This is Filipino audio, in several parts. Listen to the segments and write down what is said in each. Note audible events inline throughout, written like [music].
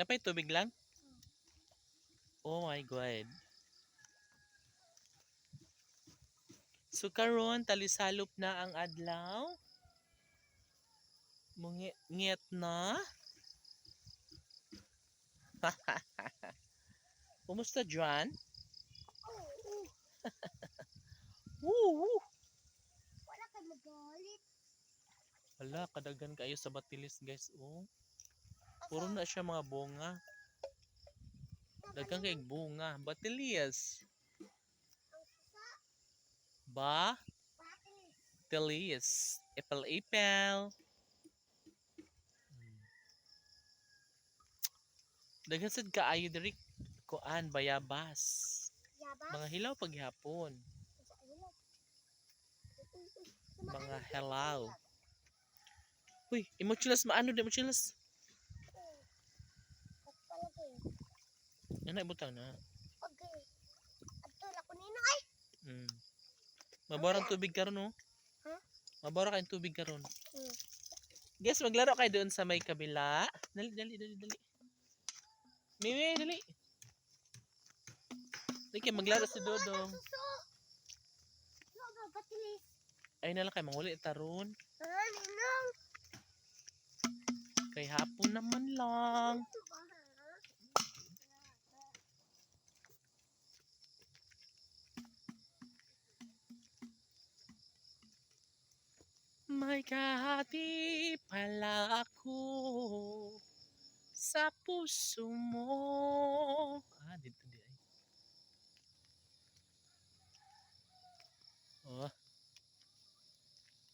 Napay tubig lang? Oh my God. So karon talisalop na ang adlaw. Mungit na. [laughs] Kumusta. [laughs] Woo! woo. Wala ka magalit. Wala, kadagan kayo sa batilis, guys. Oh. Puro na siya mga bunga. Dagang kay bunga. Susa. Ba? Bakit? Tilis. Ipel-ipel. Hmm. Dagan sad kaayo diri kuan bayabas. Yaba. Mga hilaw paghapon. Mga helaw. Uy, imochilas maano di mochilas. Kapalagay. Ana ibutang na. Okay. Ato na ko nino ay. Mm. Mabarang tubig karon oh. Ha? Mabara kayong tubig karon. Hmm. Guys, maglaro kayo doon sa may kabila. Dali, dali, dali, dali. Mimi, dali. Dali kayo maglaro si Dodong. No? Ay na lang kayo manguli taron. Kay hapon naman lang. Ito ba ha? May kahati pala ako sa puso mo. Ah, dito di ay. Oh.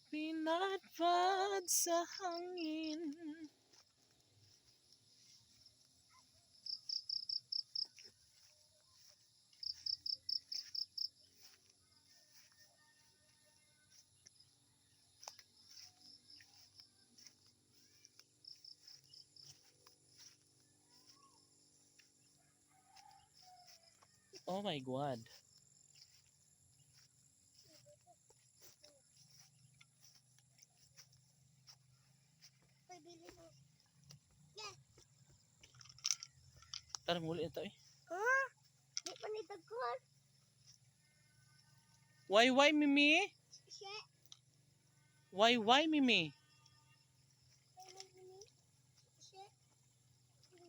Pinadpad sa hangin. Oh my God. Tara, muli na to eh. Ha? Di pa ni dagkon. Why, why, Mimi? Siya. Why, why, Mimi? May nagmini. Siya. Siya.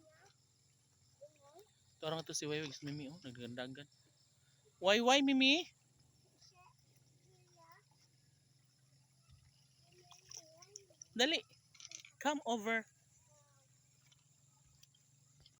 Siya. Torang to si Waywag si Mimi, oh, naggandagan. Why, Mimi? Dali. Come over.